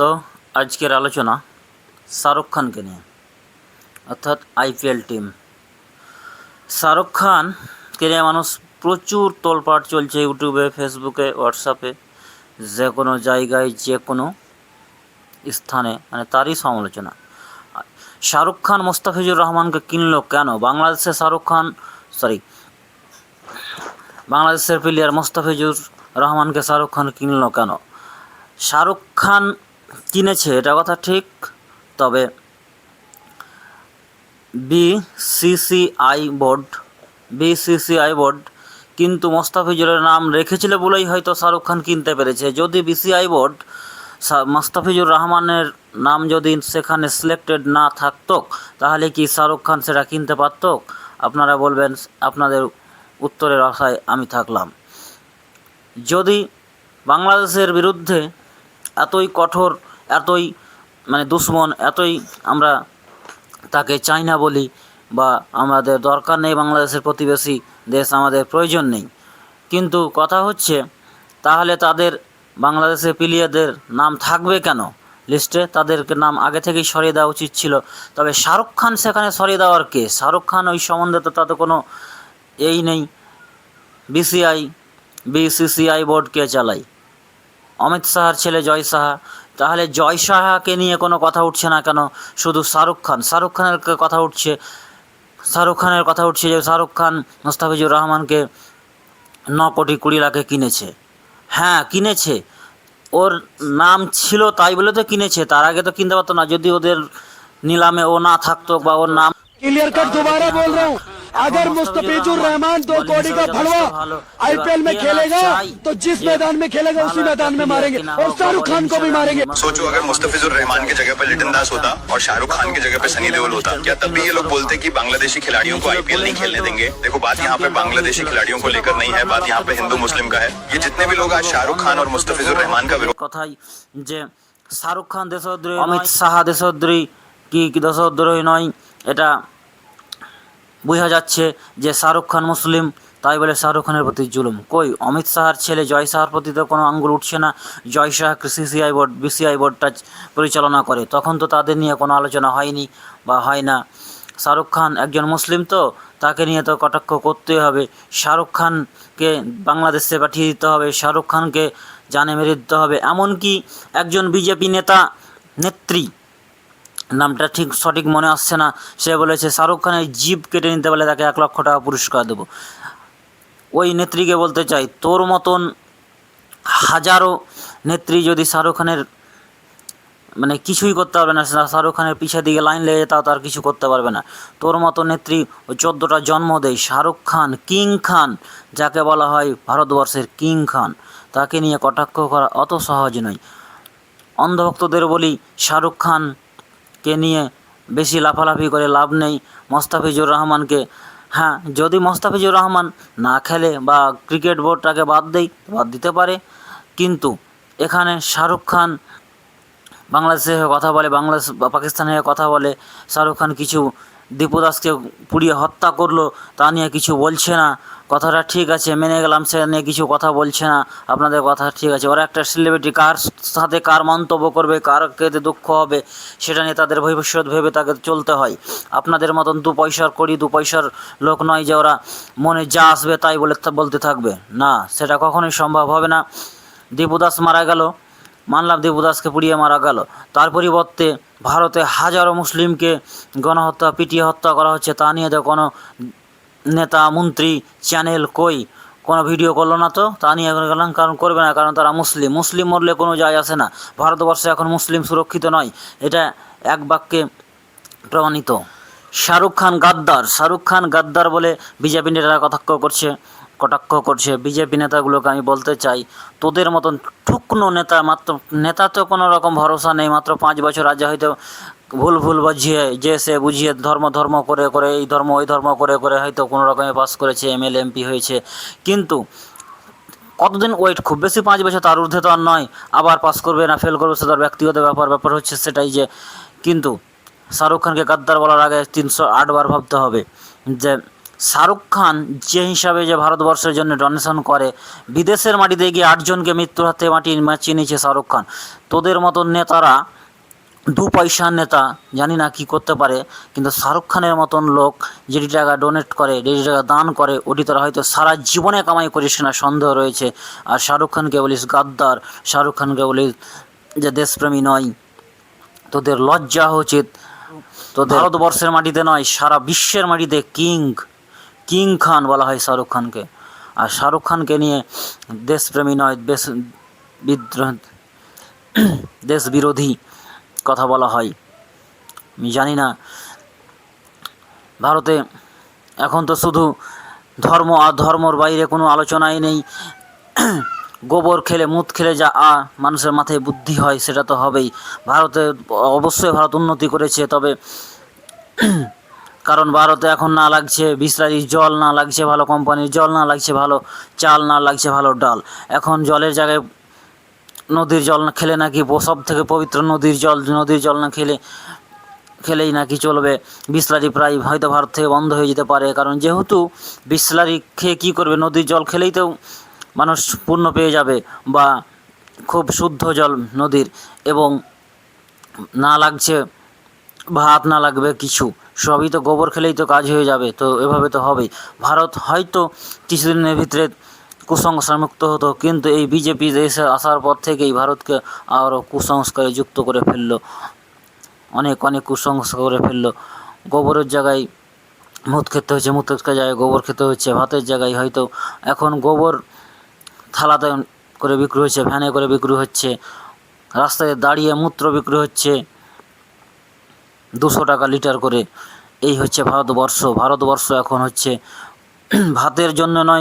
তো আজকের আলোচনা শাহরুখ খানকে নিয়ে, অর্থাৎ আইপিএল টিম। শাহরুখ খানকে নিয়ে মানুষ প্রচুর তোলপাড় চলছে ইউটিউবে, ফেসবুকে, হোয়াটসঅ্যাপে, যে কোনো জায়গায়, যে কোনো স্থানে মানে তারই সমালোচনা। শাহরুখ খান, মোস্তাফিজুর রহমানকে কিনলো কেন? বাংলাদেশে শাহরুখ খান সরি বাংলাদেশের প্লেয়ার মোস্তাফিজুর রহমানকে শাহরুখ খান কিনলো কেন? শাহরুখ খান কিনেছে, এটা কথা ঠিক, তবে বিসিসিআই বোর্ড বিসিসিআই বোর্ড কিন্তু মোস্তাফিজুরের নাম রেখেছিল বলেই হয়তো শাহরুখ খান কিনতে পেরেছে। যদি বিসিআই বোর্ড মোস্তাফিজুর রহমানের নাম যদি সেখানে সিলেক্টেড না থাকতো, তাহলে কি শাহরুখ খান সেটা কিনতে পারত? আপনারা বলবেন, আপনাদের উত্তরের আশায় আমি থাকলাম। যদি বাংলাদেশের বিরুদ্ধে এতই কঠোর এতই মানে দুশ্মন এতই আমরা তাকে চাই না বলি বা আমাদের দরকার নেই বাংলাদেশের প্রতিবেশী দেশ আমাদের প্রয়োজন নেই। কিন্তু কথা হচ্ছে, তাহলে তাদের বাংলাদেশের প্লেয়ারদের নাম থাকবে কেন? লিস্টে তাদেরকে নাম আগে থেকেই সরিয়ে দেওয়া উচিত ছিল। তবে শাহরুখ খান সেখানে সরিয়ে দেওয়ার কে? শাহরুখ খান ওই সম্বন্ধে তো তাতে কোনো এই নেই। বিসিআই বিসিসিআই বোর্ড কে চালায় অমিত শাহার ছেলে জয় সাহা তাহলে জয় সাহাকে নিয়ে কোনো কথা উঠছে না কেন? শুধু শাহরুখ খান। শাহরুখ খানের কথা উঠছে। শাহরুখ খানের কথা উঠছে যে শাহরুখ খান মোস্তাফিজুর রহমানকে ন কোটি কুড়ি লাখে কিনেছে। হ্যাঁ কিনেছে। ওর নাম ছিল তাই বলে তো কিনেছে। তার আগে তো কিনতে পারতো না। যদি ওদের নিলামে ও না থাকতো বা ওর নাম ক্লিয়ার কাট अगर मुस्तफिजुर रहमान दो कौड़ी का भड़वा आईपीएल में खेलेगा तो जिस मैदान में खेलेगा उसी मैदान में मारेंगे और शाहरुख खान को भी मारेंगे सोचो अगर मुस्तफिजुर रहमान की जगह पर लिटन दास होता और शाहरुख खान की जगह पे सनी देओल होता क्या तब भी ये लोग बोलते कि बांग्लादेशी खिलाड़ियों को आईपीएल नहीं खेलने देंगे देखो बात यहाँ पे बांग्लादेशी खिलाड़ियों को लेकर नहीं है बात यहाँ पे हिंदू मुस्लिम का है ये जितने भी लोग आज शाहरुख खान और मुस्तफिजुर रहमान का विरोध কথাই যে শাহরুখ খান দেশদ্রোহী অমিত সাহা দেশদ্রোহী কি কি দেশদ্রোহী নয় এটা বোঝা যাচ্ছে যে শাহরুখ খান মুসলিম, তাই বলে শাহরুখ খানের প্রতি জুলুম। কই, অমিত শাহার ছেলে জয় শাহার প্রতি তো কোনো আঙ্গুল উঠছে না। Jay Shah CCI board BCI বোর্ডটা পরিচালনা করে। তখন তো তাদের নিয়ে কোনো আলোচনা হয়নি বা হয় না। শাহরুখ খান একজন মুসলিম তো, তাকে নিয়ে তো কটাক্ষ করতেই হবে। শাহরুখ খানকে বাংলাদেশে পাঠিয়ে দিতে হবে। শাহরুখ খানকে জানে মেরে দিতে হবে। এমনকি একজন বিজেপি নেতা, নেত্রী নামটা ঠিক সঠিক মনে আসছে না। সে বলেছে, শাহরুখ খানের জিপ কেটে নিতে পারলে তাকে এক লক্ষ টাকা পুরস্কার দেবো। ওই নেত্রীকে বলতে চাই, তোর মতন হাজারো নেত্রী যদি শাহরুখ খানের মানে কিছুই করতে পারবে না শাহরুখ খানের পিছের দিকে লাইন লেগে তাও তার কিছু করতে পারবে না। তোর মতো নেত্রী চোদ্দোটা জন্ম দেয়, শাহরুখ খান, কিং খান, যাকে বলা হয় ভারতবর্ষের কিং খান। তাকে নিয়ে কটাক্ষ করা অত সহজ নয়। অন্ধভক্তদের বলি, শাহরুখ খানকে নিয়ে বেশি লাফালাফি করে লাভ নেই মোস্তাফিজুর রহমানকে। হ্যাঁ যদি মোস্তাফিজুর রহমান না খেলে বা ক্রিকেট বোর্ডটাকে বাদ দেই, বাদ দিতে পারে। কিন্তু এখানে শাহরুখ খান বাংলাদেশের হয়ে কথা বলে, বাংলাদেশ বা পাকিস্তানের হয়ে কথা বলে, শাহরুখ খান কিছু দীপু দাসকে পুড়িয়ে হত্যা করল, তা নিয়ে কিছু বলছে না। কথাটা ঠিক আছে, মেনে গেলাম, সে নিয়ে কিছু কথা বলছে না। আপনাদের কথা ঠিক আছে। ওরা একটা সেলিব্রিটি কার সাথে কার মন্তব্য করবে, কার কেতে দুঃখ হবে, সেটা নিয়ে তাদের ভবিষ্যৎ ভেবে তাকে চলতে হয়। আপনাদের মতন দু পয়সার করি দু পয়সার লোক নয় যে ওরা মনে যা আসবে তাই বলে বলতে থাকবে। না, সেটা কখনোই সম্ভব হবে না। দীপু দাস মারা গেল। মানলাম দেবদাসকে পুড়িয়ে মারা গেল। তার পরিবর্তে ভারতে হাজারো মুসলিমকে গণহত্যা, পিটিয়ে হত্যা করা হচ্ছে। তা নিয়ে তো কোনো নেতা, মন্ত্রী, চ্যানেল, কই কোনো ভিডিও করল না তো? তা নিয়ে এখন গেলাম কারণ করবে না, কারণ তারা মুসলিম। মুসলিম মরলে কোনো যায় আসে না। ভারতবর্ষে এখন মুসলিম সুরক্ষিত নয়। এটা এক বাক্যে প্রমাণিত। শাহরুখ খান গাদ্দার। শাহরুখ খান গাদ্দার বলে বিজেপি নেতারা কটাক্ষ করছে। কটাক্ষ করছে। বিজেপি নেতাগুলোকে আমি বলতে চাই, তোদের মতন ঠুকনো নেতা মাত্র, নেতা তো কোনো রকম ভরসা নেই, মাত্র পাঁচ বছর আগে হয়তো ভুল ভুল বুঝিয়ে, যে সে বুঝিয়ে ধর্ম ধর্ম করে করে, এই ধর্ম, ওই ধর্ম করে করে হয়তো কোনো রকমে পাস করেছে এমএলএ এমপি হয়েছে। কিন্তু কতদিন ওয়েট খুব বেশি পাঁচ বছর তার ঊর্ধ্বে তো আর নয়। আবার পাস করবে না ফেল করবে, সে তার ব্যক্তিগত ব্যাপার ব্যাপার হচ্ছে সেটাই যে, কিন্তু শাহরুখ খানকে গাদ্দার বলার আগে তিনশো আটবার ভাবতে হবে যে শাহরুখ খান যে হিসাবে যে ভারতবর্ষের জন্য ডোনেশন করে, বিদেশের মাটিতে গিয়ে আটজনকে মৃত্যুর হাতে মাটি মাচিয়ে নিয়েছে শাহরুখ খান। তোদের মতন নেতারা দু পয়সার নেতা, জানি না কি করতে পারে, কিন্তু শাহরুখ খানের মতন লোক যেটি টাকা ডোনেট করে, যেটি টাকা দান করে, ওটি তারা হয়তো সারা জীবনে কামাই করিস না সন্দেহ রয়েছে। আর শাহরুখ খানকে বলিস গাদ্দার, শাহরুখ খানকে বলিস যে দেশপ্রেমী নয়, তোদের লজ্জা উচিত। তোদের ভারতবর্ষের মাটিতে নয়, সারা বিশ্বের মাটিতে কিং। কিং খান বলা হয় শাহরুখ খানকে। আর শাহরুখ খানকে নিয়ে দেশপ্রেমী নয়, দেশ বিদ্রোহ দেশ বিরোধী কথা বলা হয়। আমি জানি না, ভারতে এখন তো শুধু ধর্ম আর ধর্মর বাইরে কোনো আলোচনাই নেই। গোবর খেলে মুত খেলে যা আ মানুষের মাথায় বুদ্ধি হয়, সেটা তো হবেই। ভারতে অবশ্যই ভারত উন্নতি করেছে, তবে কারণ ভারতে এখন না লাগছে বিসলারির জল না লাগছে ভালো কোম্পানির জল না লাগছে ভালো, চাল না লাগছে ভালো ডাল। এখন জলের জায়গায় নদীর জল না খেলে নাকি সব থেকে পবিত্র নদীর জল নদীর জল না খেলে, খেলেই নাকি চলবে। বিসলারি প্রায় হয়তো ভারত থেকে বন্ধ হয়ে যেতে পারে। কারণ যেহেতু বিসলারি খেয়ে কী করবে? নদীর জল খেলেই তো মানুষ পূর্ণ পেয়ে যাবে বা খুব শুদ্ধ জল নদীর এবং না লাগছে ভাত না লাগবে কিছু। সবই তো গোবর খেলেই তো কাজ হয়ে যাবে, তো এভাবে তো হবেই। ভারত হয়তো কিছুদিনের ভিতরে কুসংস্কার মুক্ত হতো, কিন্তু এই বিজেপি দেশে আসার পর থেকেই ভারতকে আরও কুসংস্কারে যুক্ত করে ফেলল। অনেক অনেক কুসংস্কার করে ফেলল। গোবরের জায়গায় মুত খেতে হচ্ছে মুতের জায়গায় গোবর খেতে হচ্ছে ভাতের জায়গায় হয়তো এখন গোবর থালাতে করে বিক্রি হচ্ছে ভ্যানে করে বিক্রি হচ্ছে, রাস্তায় দাঁড়িয়ে মূত্র বিক্রি হচ্ছে। দুশো টাকা লিটার করে। এই হচ্ছে ভারতবর্ষ। ভারতবর্ষ এখন হচ্ছে ভাতের জন্য নয়